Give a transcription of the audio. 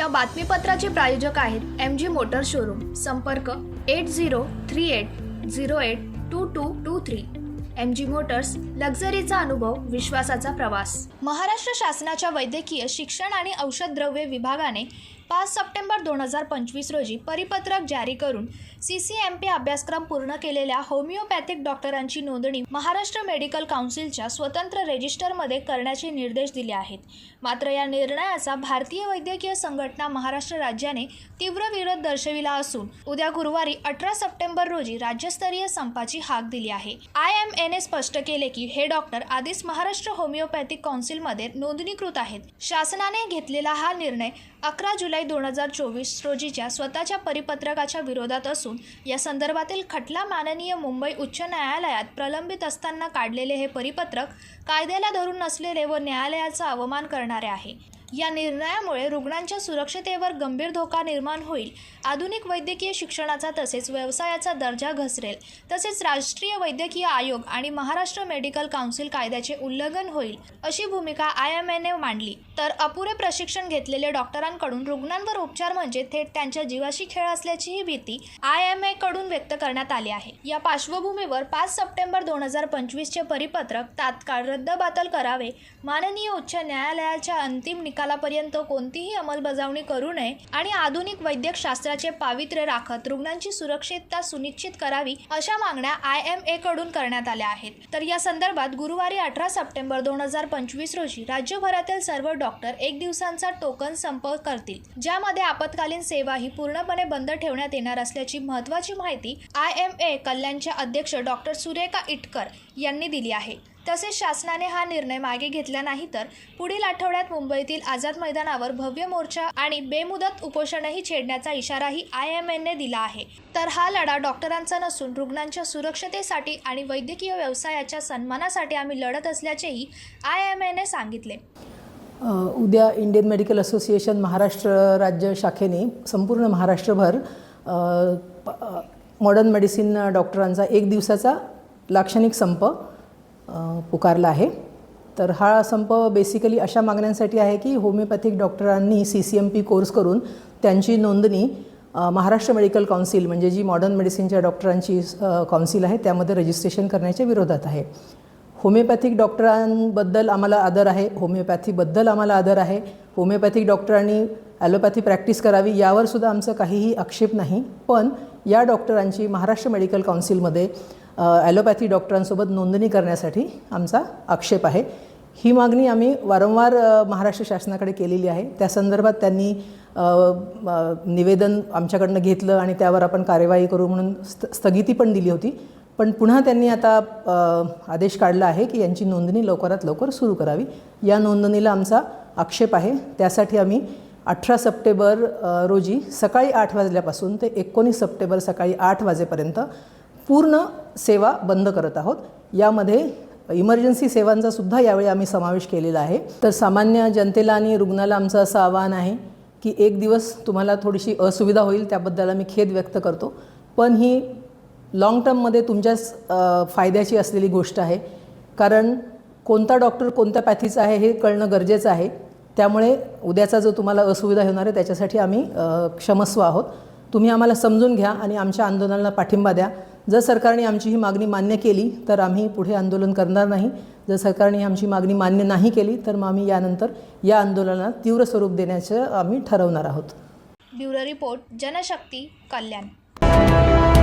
या बातमीपत्राचे प्रायोजक आहेत एम जी मोटर शोरूम. संपर्क eight zero three eight zero eight two two two three. M G motors लक्झरीचा अनुभव विश्वासाचा प्रवास. महाराष्ट्र शासनाच्या वैद्यकीय शिक्षण आणि औषधद्रव्ये विभागाने पाच सप्टेंबर दोन हजार पंचवीस रोजी परिपत्रक जारी करून सी सी एम पी अभ्यासक्रम पूर्ण केलेल्या होमिओपॅथिक डॉक्टरांची नोंदणी महाराष्ट्र मेडिकल काउन्सिलच्या स्वतंत्र रेजिस्टरमध्ये करण्याचे निर्देश दिले आहेत. मात्र या निर्णयाचा भारतीय वैद्यकीय संघटना महाराष्ट्र राज्याने तीव्र विरोध दर्शविला असून उद्या गुरुवारी अठरा सप्टेंबर रोजी राज्यस्तरीय संपाची हाक दिली आहे. आय एम एने स्पष्ट केले की हे डॉक्टर आधीच महाराष्ट्र होमिओपॅथिक काउन्सिलमध्ये नोंदणीकृत आहेत. शासनाने घेतलेला हा निर्णय अकरा जुलै दोन हजार चोवीस रोजीच्या स्वतःच्या परिपत्रकाच्या विरोधात असून या संदर्भातील खटला माननीय मुंबई उच्च न्यायालयात प्रलंबित असताना काढलेले हे परिपत्रक कायद्याला धरून नसलेले व न्यायालयाचा अवमान करणारे आहे. या निर्णयामुळे रुग्णांच्या सुरक्षतेवर गंभीर धोका निर्माण होईल. आधुनिक वैद्यकीय शिक्षणाचा तसेच व्यवसायाचा दर्जा घसरेल. तसेच राष्ट्रीय वैद्यकीय आयोग आणि महाराष्ट्र मेडिकल काउन्सिल कायद्याचे उल्लंघन होईल अशी भूमिका आय एम एने मांडली. तर अपुरे प्रशिक्षण घेतलेल्या डॉक्टरांकडून रुग्णांवर उपचार म्हणजे थेट त्यांच्या जीवाशी खेळ असल्याचीही भीती आय एम एकडून व्यक्त करण्यात आली आहे. या पार्श्वभूमीवर पाच सप्टेंबर दोन हजार पंचवीसचे परिपत्रक तात्काळ रद्दबातल करावे माननीय उच्च न्यायालयाच्या अंतिम निकालापर्यंत कोणतीही अंमलबजावणी करू नये आणि आधुनिक वैद्यक शास्त्राचे पावित्र्य राखत रुग्णांची सुरक्षितता सुनिश्चित करावी अशा मागण्या आय एम ए कडून करण्यात आल्या आहेत. तर या संदर्भात गुरुवारी अठरा सप्टेंबर दोन हजार पंचवीस रोजी राज्यभरातील सर्व डॉक्टर एक दिवसांचा टोकन संप करतील. ज्यामध्ये आपत्कालीन सेवा ही पूर्णपणे बंद ठेवण्यात येणार असल्याची महत्त्वाची माहिती आय एम ए कल्याणच्या अध्यक्ष डॉक्टर सुरेखा इटकर यांनी दिली आहे. तसेच शासनाने हा निर्णय मागे घेतला नाही तर पुढील आठवड्यात मुंबईतील आझाद मैदानावर भव्य मोर्चा आणि बेमुदत उपोषणही छेडण्याचा इशाराही आय एम एने दिला आहे. तर हा लढा डॉक्टरांचा नसून रुग्णांच्या सुरक्षतेसाठी आणि वैद्यकीय व्यवसायाच्या सन्मानासाठी आम्ही लढत असल्याचेही आय एम एने सांगितले. उद्या इंडियन मेडिकल असोसिएशन महाराष्ट्र राज्य शाखेने संपूर्ण महाराष्ट्रभर प- मॉडर्न मेडिसिन डॉक्टरांचा एक दिवसाचा लाक्षणिक संप पुकारला आहे. तर हा संप बेसिकली अशा मागण्यांसाठी आहे की होमिओपॅथिक डॉक्टरांनी C C M P course करून त्यांची नोंदणी महाराष्ट्र मेडिकल काउन्सिल म्हणजे जी मॉडर्न मेडिसिनच्या डॉक्टरांची काउन्सिल आहे त्यामध्ये रजिस्ट्रेशन करण्याच्या विरोधात आहे. होमिओपॅथिक डॉक्टरांबद्दल आम्हाला आदर आहे होमिओपॅथीबद्दल आम्हाला आदर आहे होमिओपॅथिक डॉक्टरांनी ॲलोपॅथी प्रॅक्टिस करावी यावर सुद्धा आमचं काहीही आक्षेप नाही. पण या डॉक्टरांची महाराष्ट्र मेडिकल काउन्सिलमध्ये ॲलोपॅथी डॉक्टरांसोबत नोंदणी करण्यासाठी आमचा आक्षेप आहे. ही मागणी आम्ही वारंवार महाराष्ट्र शासनाकडे केलेली आहे. त्या संदर्भात त्यांनी निवेदन आमच्याकडनं घेतलं आणि त्यावर आपण कार्यवाही करू म्हणून स्त स्थगिती पण दिली होती. पण पुन्हा त्यांनी आता आदेश काढला आहे की यांची नोंदणी लवकरात लवकर सुरू करावी. या नोंदणीला आमचा आक्षेप आहे. त्यासाठी आम्ही अठरा सप्टेंबर रोजी सकाळी आठ वाजल्यापासून ते एकोणीस सप्टेंबर सकाळी आठ वाजेपर्यंत पूर्ण सेवा बंद करत आहोत. यामध्ये इमर्जन्सी सेवांचा सुद्धा यावेळी आम्ही समावेश केलेला आहे. तर सामान्य जनतेला आणि रुग्णाला आमचं असं आवाहन आहे की एक दिवस तुम्हाला थोडीशी असुविधा होईल त्याबद्दल आम्ही खेद व्यक्त करतो. पण ही लाँग टर्ममध्ये तुमच्याच फायद्याची असलेली गोष्ट आहे. कारण कोणता डॉक्टर कोणत्या पॅथीचा आहे हे कळणं गरजेचं आहे. त्यामुळे उद्याचा जो तुम्हाला असुविधा होणार आहे त्याच्यासाठी आम्ही क्षमस्व आहोत. तुम्ही आम्हाला समजून घ्या आणि आमच्या आंदोलनाला पाठिंबा द्या. जर सरकारने आमची ही मागणी मान्य केली तर आम्ही पुढे आंदोलन करणार नाही. जर सरकारने आमची मागणी मान्य नाही केली तर मग आम्ही यानंतर या आंदोलनाला तीव्र स्वरूप देण्याचं आम्ही ठरवणार आहोत. Bureau report Janshakti Kalyan.